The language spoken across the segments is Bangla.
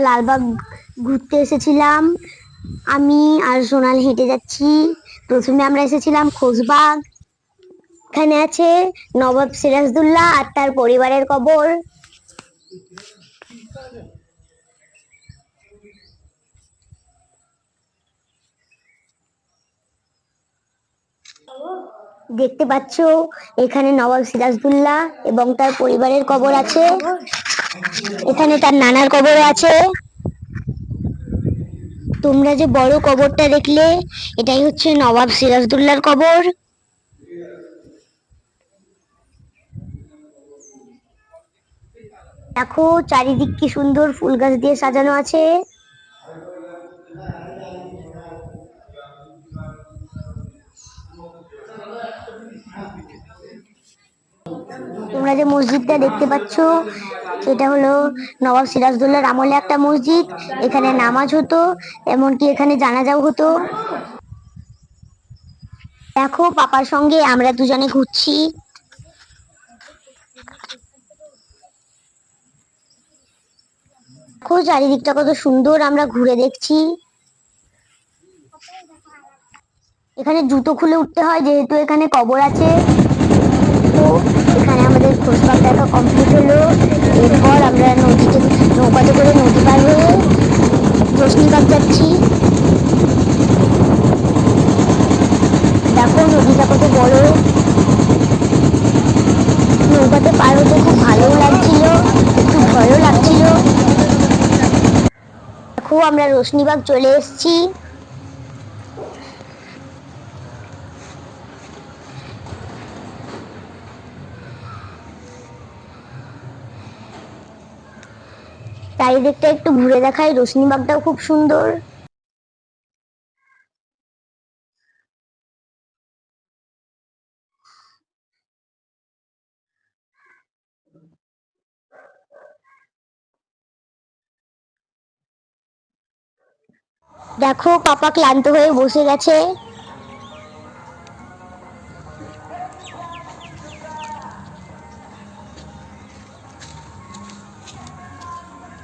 লালবাগ ঘুরতে এসেছিলাম। আমি আর সোনাল হেঁটে যাচ্ছি। প্রথমে আমরা এসেছিলাম খোশবাগ। এখানে আছে নবাব সিরাজদুল্লাহ আর তার পরিবারের কবর। দেখতে পাচ্ছ, এখানে নবাব সিরাজদুল্লাহ এবং তার পরিবারের কবর আছে। এখানে তার নানার কবর আছে। তোমরা যে বড় কবরটা দেখলে, এটাই হচ্ছে নবাব সিরাজদুল্লাহর কবর। দেখো, চারিদিক কি সুন্দর ফুল গাছ দিয়ে সাজানো আছে। তোমরা যে মসজিদটা দেখতে পাচ্ছ, এটা হলো নবাব সিরাজদৌল্লার আমলে একটা মসজিদ। এখানে নামাজ হতো, এমনকি এখানে জানাজাও হতো। দেখো, পাপার সঙ্গে আমরা দুজনে ঘুরছি। দেখো, চারিদিকটা কত সুন্দর, আমরা ঘুরে দেখছি। এখানে জুতো খুলে উঠতে হয়, যেহেতু এখানে কবর আছে। এখানে আমাদের খোঁজবাগ দেখা কমপ্লিট হলো। এরপর আমরা নদীতে নৌকাতে করে নদী পার হয়ে রশ্মিবাগ যাচ্ছি। দেখো নদীটা কত বড়। নৌকাতে পার হতে খুব ভালোও লাগছিল, একটু ভয়ও লাগছিল। দেখো আমরা রশ্মিবাগ চলে এসেছি। চারিদিকটা একটু ঘুরে দেখাই। রশ্মিবাগটাও খুব সুন্দর। দেখো পাপা ক্লান্ত হয়ে বসে গেছে।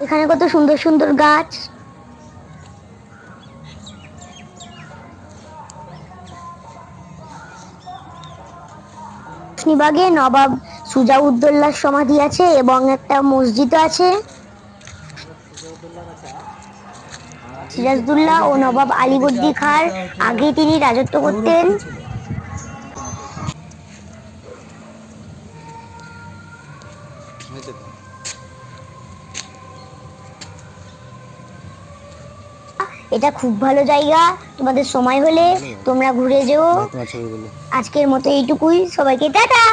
এখানে কত সুন্দর সুন্দর গাছ। নিবাগে নবাব সুজাউদ্দৌলার সমাধি আছে এবং একটা মসজিদ আছে। সিরাজদুল্লাহ ও নবাব আলীবর্দী খাঁর আগে তিনি রাজত্ব করতেন। এটা খুব ভালো জায়গা। তোমাদের সময় হলে তোমরা ঘুরে যেও। আজকের মতো এইটুকুই। সবাইকে টাটা।